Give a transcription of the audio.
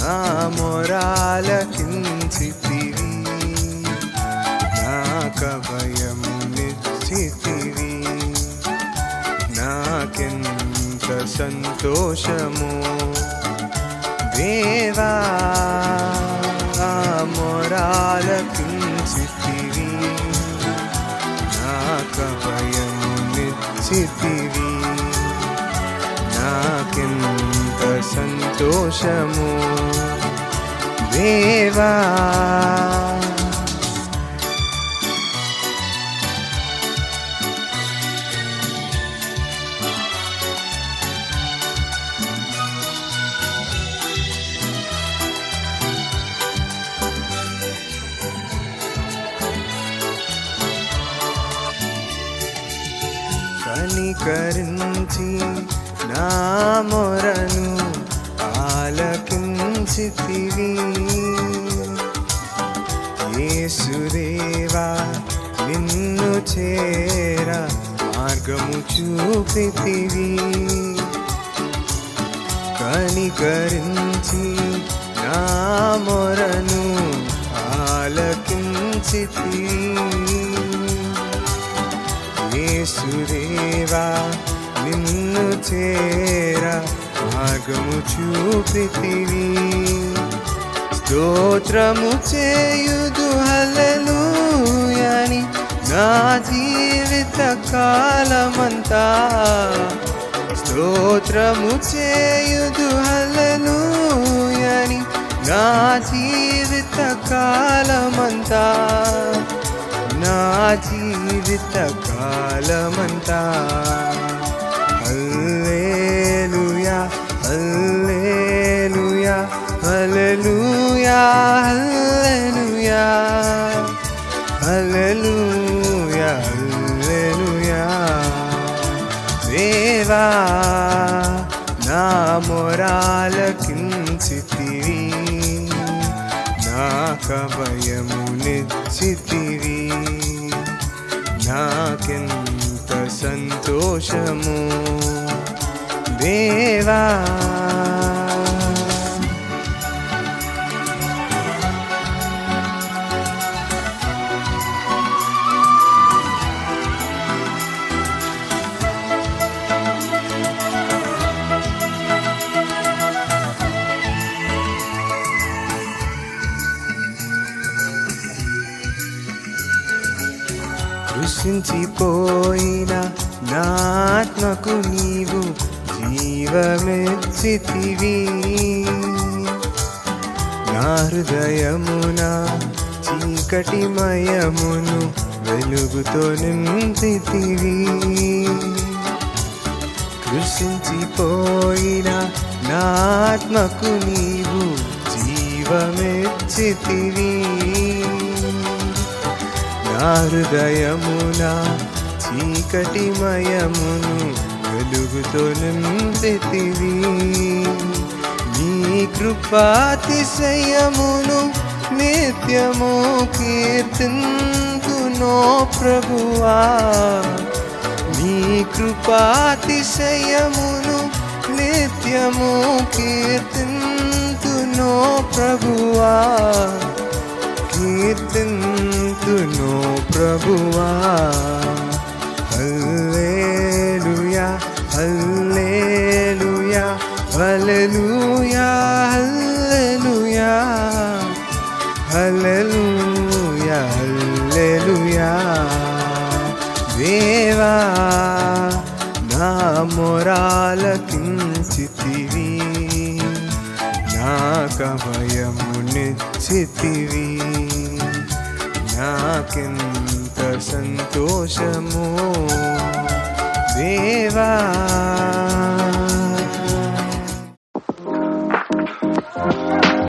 నా మొరాలకించితివి నాకభయము నిశ్చితివి. నాకెంత సంతోషము దేవా నా మొరాలకించితివి నాకభయము నిశ్చితివి. నాకెంత సంతోషము. దేవా. కనికరించి నా మొరను ఆలకించితివి. యేసుదేవా నిన్ను చేర మార్గము చూపితివి. కనికరించి నా మొరను ఆలకించితివి. యేసుదేవా నిన్ను చేర మార్గము చూపితివి. స్తోత్రము చేయుదు హల్లెలూయని నా జీవిత కాలమంతా. స్తోత్రము చేయుదు హల్లెలూయని నా జీవిత కాలమంతా. నా జీవిత కాలమంతా. Hallelujah hallelujah hallelujah hallelujah. Hallelujah hallelujah. దేవా నా మొరాలకించితివి నాకభయము నిశ్చితివి నాకెంత సంతోషము. దేవా కృషించిపోయిన నాత్మకు నీవు జీవమెచ్చితివి. నా హృదయమున చీకటిమయమును వెలుగుతో నింపితివి కృషించిపోయిన నా ఆత్మకు నీవు జీవమెచ్చితివి. నా హృదయమున చీకటిమయమును వెలుగుతో నింపితివి నీ కృపాతిశయమును నిత్యము కీర్తింతునో ప్రభువా. నీ కృపాతిశయమును నిత్యము కీర్తింతునో ప్రభువా. కీర్తింతును ప్రభువా. Hallelujah hallelujah hallelujah hallelujah. Hallelujah hallelujah. దేవా నా మొరాలకించితివి. నాకభయము నిశ్చితివి నాకింత సంతోషము దేవా.